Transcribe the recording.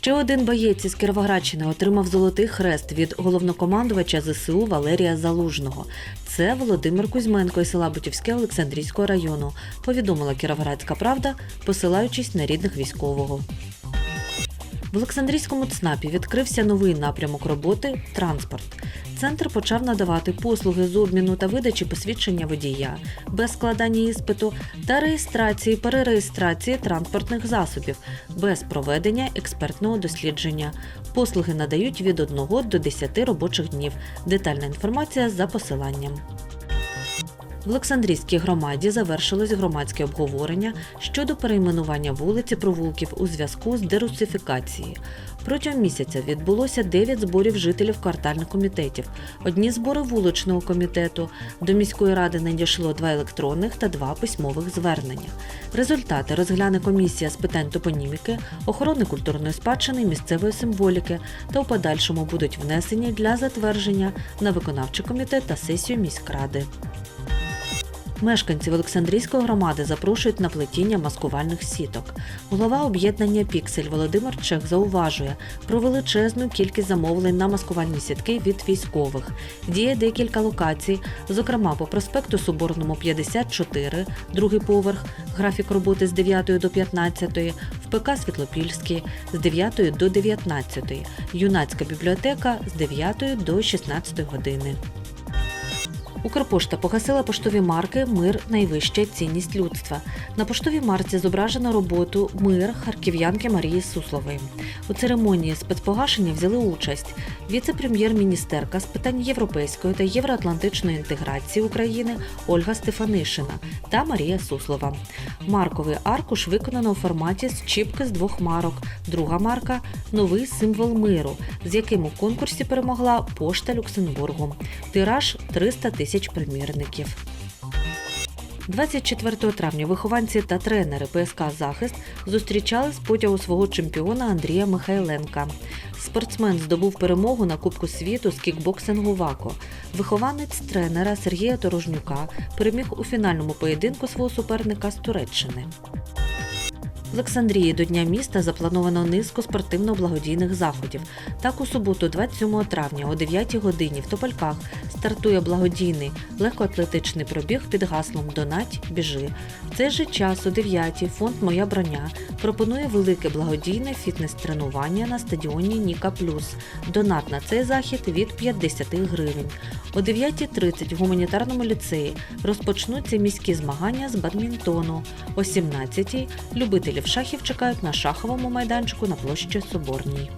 Ще один боєць із Кіровоградщини отримав золотий хрест від головнокомандувача ЗСУ Валерія Залужного. Це Володимир Кузьменко із села Бутівське Олександрійського району, повідомила Кіровоградська Правда, посилаючись на рідних військового. В Олександрійському ЦНАПі відкрився новий напрямок роботи транспорт. Центр почав надавати послуги з обміну та видачі посвідчення водія без складання іспиту та реєстрації перереєстрації транспортних засобів без проведення експертного дослідження. Послуги надають від 1 до 10 робочих днів. Детальна інформація за посиланням. В Олександрійській громаді завершилось громадське обговорення щодо перейменування вулиці провулків у зв'язку з дерусифікацією. Протягом місяця відбулося 9 зборів жителів квартальних комітетів, одні збори вуличного комітету. До міської ради надійшло два електронних та два письмових звернення. Результати розгляне комісія з питань топоніміки, охорони культурної спадщини місцевої символіки та у подальшому будуть внесені для затвердження на виконавчий комітет та сесію міськради. Мешканців Олександрійської громади запрошують на плетіння маскувальних сіток. Голова об'єднання Піксель Володимир Чех зауважує про величезну кількість замовлень на маскувальні сітки від військових. Діє декілька локацій, зокрема по проспекту Соборному 54, другий поверх, графік роботи з 9 до 15, в ПК Світлопільський з 9 до 19, юнацька бібліотека з 9 до 16 години. Укрпошта погасила поштові марки Мир найвища цінність людства. На поштовій марці зображено роботу Мир харків'янки Марії Суслової. У церемонії спецпогашення взяли участь віце-прем'єр-міністерка з питань європейської та євроатлантичної інтеграції України Ольга Стефанишина та Марія Суслова. Марковий аркуш виконано у форматі з чіпки з двох марок. Друга марка новий символ миру, з яким у конкурсі перемогла пошта Люксембургу. Тираж 300 тисяч примірників. 24 травня вихованці та тренери ПСК Захист зустрічали з потягу свого чемпіона Андрія Михайленка. Спортсмен здобув перемогу на Кубку світу з кікбоксингу ВАКО. Вихованець тренера Сергія Торожнюка переміг у фінальному поєдинку свого суперника з Туреччини. В Олександрії до Дня міста заплановано низку спортивно-благодійних заходів. Так, у суботу, 27 травня о 9 годині в Топольках стартує благодійний легкоатлетичний пробіг під гаслом Донать біжи. В цей же час о 9 фонд Моя броня пропонує велике благодійне фітнес-тренування на стадіоні Ніка Плюс. Донат на цей захід від 50 гривень. О 9.30 в гуманітарному ліцеї розпочнуться міські змагання з бадмінтону. О 17.00 любителів шахів чекають на шаховому майданчику на площі Соборній.